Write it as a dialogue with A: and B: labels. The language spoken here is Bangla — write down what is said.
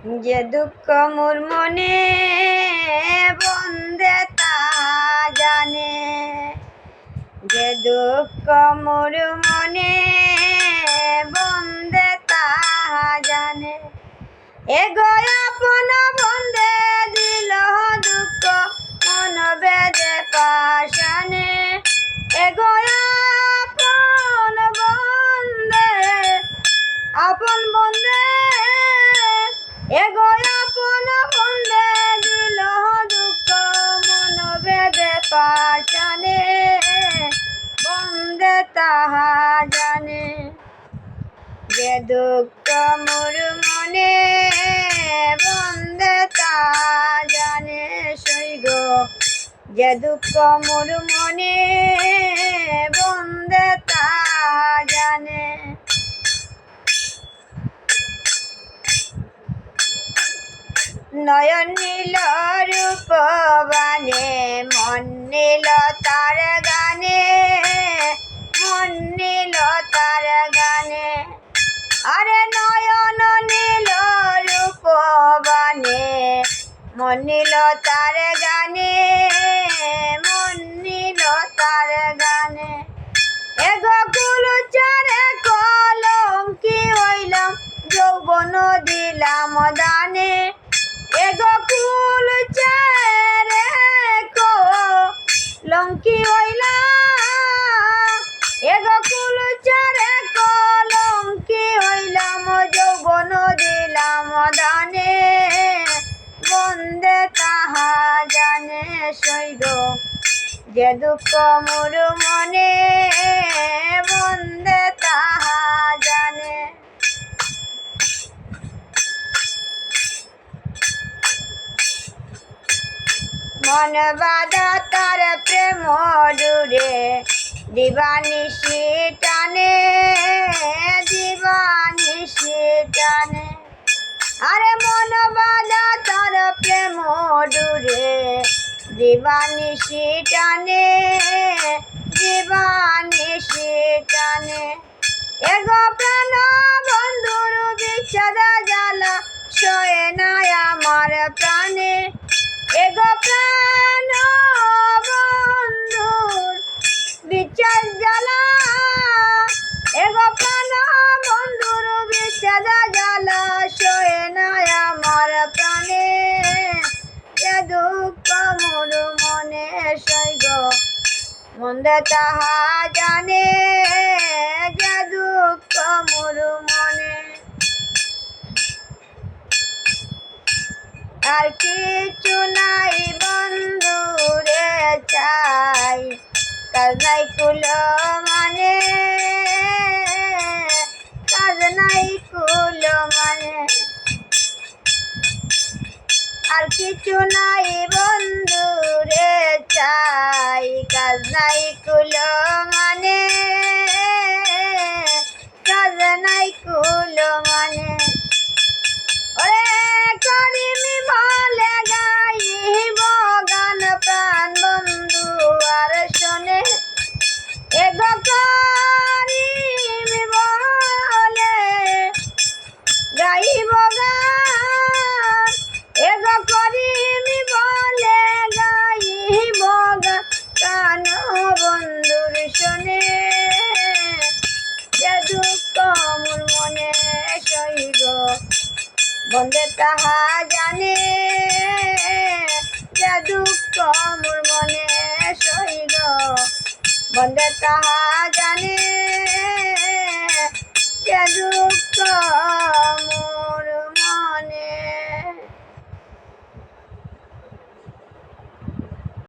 A: যে দুঃখ মোর মনে বন্দে তা জানে। যে দুঃখ মোর মনে বন্দে তা জানে। এ আপন বন্দে দিল দুঃখ, মন বেদে পাশানে এ আপন এ আপন দুঃখ, মন বেদে পাশানে বন্দে তাহা জানে যে দুঃখ মোর মনে। বন্দে তা জানে সৈগ যে দুঃখ মোর মনে। বন্দে তা জানে নয়ন নীল রূপবানে মন নীল তার গানে, মন নীল তার গানে। আরে নয়ন নীল রূপবানে মন নীল তার গানে, মন নীল তার গানে। এ গোকুল চারে কলঙ্কি হইলাম, যৌবন দিলাম দানে। গোকুল চারে কলঙ্কি হইলাম, যৌবন দিলাম দানে বন্দে তাহা জানে সৈগ যে দুঃখ মোর মনে। বন্দে তাহা জানে। মন বাদা তার প্রেম ডুরে দিবানিশি টানে দিবানিশি টানে। আরে মন বাদা তার প্রেম ডুরে দিবানিশি টানে দিবানিশি টানে। এগো প্রাণ বন্ধুর বিচ্ছেদা জ্বালা, সয়ে নাই আমার প্রাণে। এগো প্রাণ বিচ্ছেদ জ্বালা। এগো প্রাণ বন্ধুর বিচ্ছেদা জ্বালা, শোয়ে নাই আমার প্রাণে। যে দুঃখ মোর মনে সৈগ মন্দে তাহা জানে। কাজ নাই কুল মানে কাজ নাই কুল মানে। আর কিছু নাই বন্ধু রে চাই কাজ কুল মানে কাজ কুল মানে। বন্দে তাহা জানে। যে দুঃখ মোর মনে সহিল। বন্দে তাহা